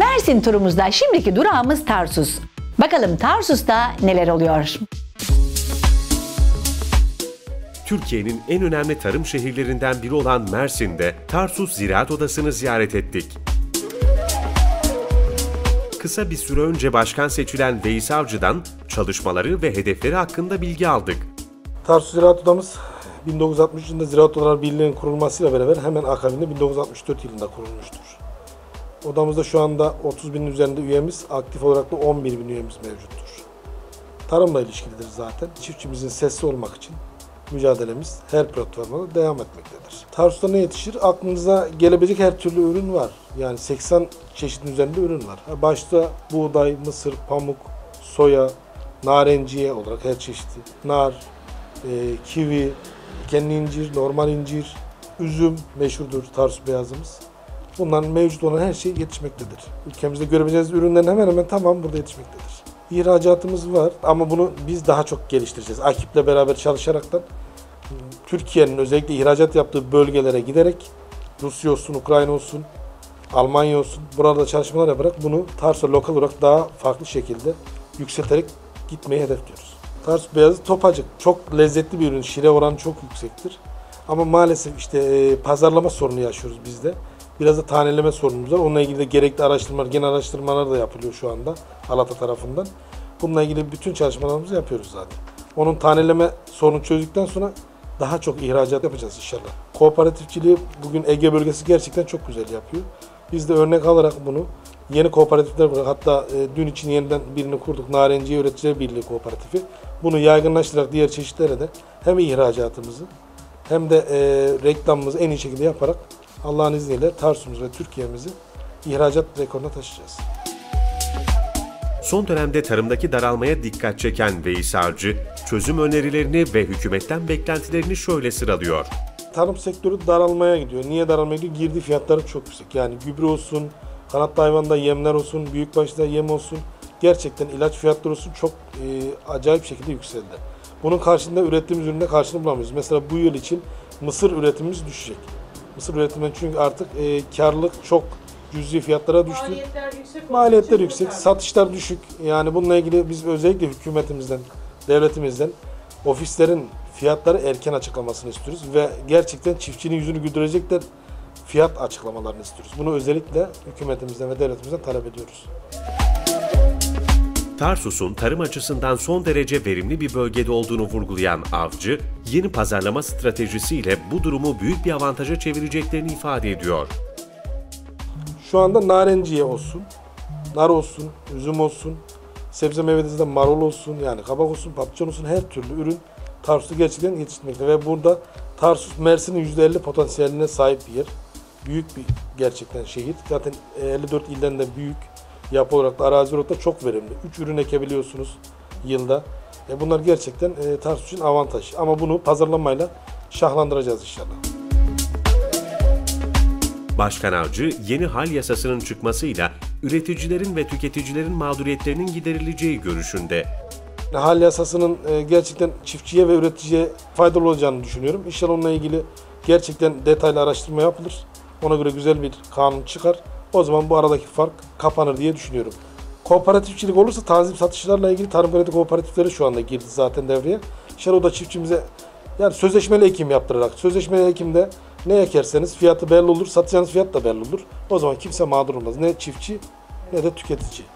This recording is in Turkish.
Mersin turumuzda şimdiki durağımız Tarsus. Bakalım Tarsus'ta neler oluyor? Türkiye'nin en önemli tarım şehirlerinden biri olan Mersin'de Tarsus Ziraat Odası'nı ziyaret ettik. Kısa bir süre önce başkan seçilen Veys Avcı'dan çalışmaları ve hedefleri hakkında bilgi aldık. Tarsus Ziraat Odamız 1960 yılında Ziraat Odalar Birliği'nin kurulmasıyla beraber hemen akabinde 1964 yılında kurulmuştur. Odamızda şu anda 30 binin üzerinde üyemiz, aktif olarak da 11 bin üyemiz mevcuttur. Tarımla ilişkilidir zaten. Çiftçimizin sesi olmak için mücadelemiz her platformda devam etmektedir. Tarsus'ta ne yetişir? Aklınıza gelebilecek her türlü ürün var. Yani 80 çeşidin üzerinde ürün var. Başta buğday, mısır, pamuk, soya, narenciye olarak her çeşidi, nar, e, kivi, kendi incir, normal incir, üzüm meşhurdur Tarsus beyazımız. Bunların mevcut olan her şey yetişmektedir. Ülkemizde görebileceğiniz ürünlerin hemen hemen tamamı burada yetişmektedir. İhracatımız var ama bunu biz daha çok geliştireceğiz. AKİP'le beraber çalışaraktan Türkiye'nin özellikle ihracat yaptığı bölgelere giderek Rusya olsun, Ukrayna olsun, Almanya olsun burada çalışmalar yaparak bunu Tarsus'a lokal olarak daha farklı şekilde yükselterek gitmeyi hedefliyoruz. Tarsus beyazı topacık. Çok lezzetli bir ürün. Şire oranı çok yüksektir. Ama maalesef işte e, pazarlama sorunu yaşıyoruz biz de. Biraz da taneleme sorunumuz var. Onunla ilgili de gerekli araştırmalar, genel araştırmalar da yapılıyor şu anda Alata tarafından. Bununla ilgili bütün çalışmalarımızı yapıyoruz zaten. Onun taneleme sorunu çözdükten sonra daha çok ihracat yapacağız inşallah. Kooperatifçiliği bugün Ege bölgesi gerçekten çok güzel yapıyor. Biz de örnek alarak bunu yeni kooperatifler hatta e, dün için yeniden birini kurduk. Narenciye Üreticiler Birliği Kooperatifi. Bunu yaygınlaştırarak diğer çeşitlere de hem ihracatımızı hem de e, reklamımızı en iyi şekilde yaparak Allah'ın izniyle Tarsus'umuzu ve Türkiye'mizi ihracat rekoruna taşıyacağız. Son dönemde tarımdaki daralmaya dikkat çeken Veys Avcı, çözüm önerilerini ve hükümetten beklentilerini şöyle sıralıyor. Tarım sektörü daralmaya gidiyor. Niye daralmaya gidiyor? Girdi fiyatları çok yüksek. Yani gübre olsun, kanatlı hayvanda yemler olsun, büyükbaşta yem olsun. Gerçekten ilaç fiyatları olsun çok e, acayip şekilde yükseldi. Bunun karşılığında ürettiğimiz üründe karşılığını bulamıyoruz. Mesela bu yıl için mısır üretimimiz düşecek. Mısır üretiminden çünkü artık e, karlılık çok cüzi fiyatlara düştü. Maliyetler yüksek. Maliyetler yüksek, satışlar düşük. Yani bununla ilgili biz özellikle hükümetimizden, devletimizden ofislerin fiyatları erken açıklamasını istiyoruz ve gerçekten çiftçinin yüzünü güldürecekler fiyat açıklamalarını istiyoruz. Bunu özellikle hükümetimizden ve devletimizden talep ediyoruz. Tarsus'un tarım açısından son derece verimli bir bölgede olduğunu vurgulayan Avcı, yeni pazarlama stratejisiyle bu durumu büyük bir avantaja çevireceklerini ifade ediyor. Şu anda narenciye olsun, nar olsun, üzüm olsun, sebze meyvelerinizde marul olsun, yani kabak olsun, patlıcan olsun her türlü ürün Tarsus'ta gerçekten yetiştirmekte. Ve burada Tarsus Mersin'in %50 potansiyeline sahip bir yer. Büyük bir gerçekten şehir. Zaten e, 54 ilden de büyük yapı olarak da arazi olarak da çok verimli. 3 ürün ekebiliyorsunuz yılda. E bunlar gerçekten e, Tarsus için avantaj. Ama bunu pazarlamayla şahlandıracağız inşallah. Başkan Avcı, yeni hal yasasının çıkmasıyla üreticilerin ve tüketicilerin mağduriyetlerinin giderileceği görüşünde. Hal yasasının e, gerçekten çiftçiye ve üreticiye faydalı olacağını düşünüyorum. İnşallah onunla ilgili gerçekten detaylı araştırma yapılır. Ona göre güzel bir kanun çıkar. O zaman bu aradaki fark kapanır diye düşünüyorum. Kooperatifçilik olursa tanzim satışlarla ilgili tarım kredi kooperatifleri şu anda girdi zaten devreye. İnşallah o da çiftçimize yani sözleşmeli ekim yaptırarak, sözleşmeli ekimde ne ekerseniz fiyatı belli olur, satacağınız fiyat da belli olur. O zaman kimse mağdur olmaz. Ne çiftçi ne de tüketici.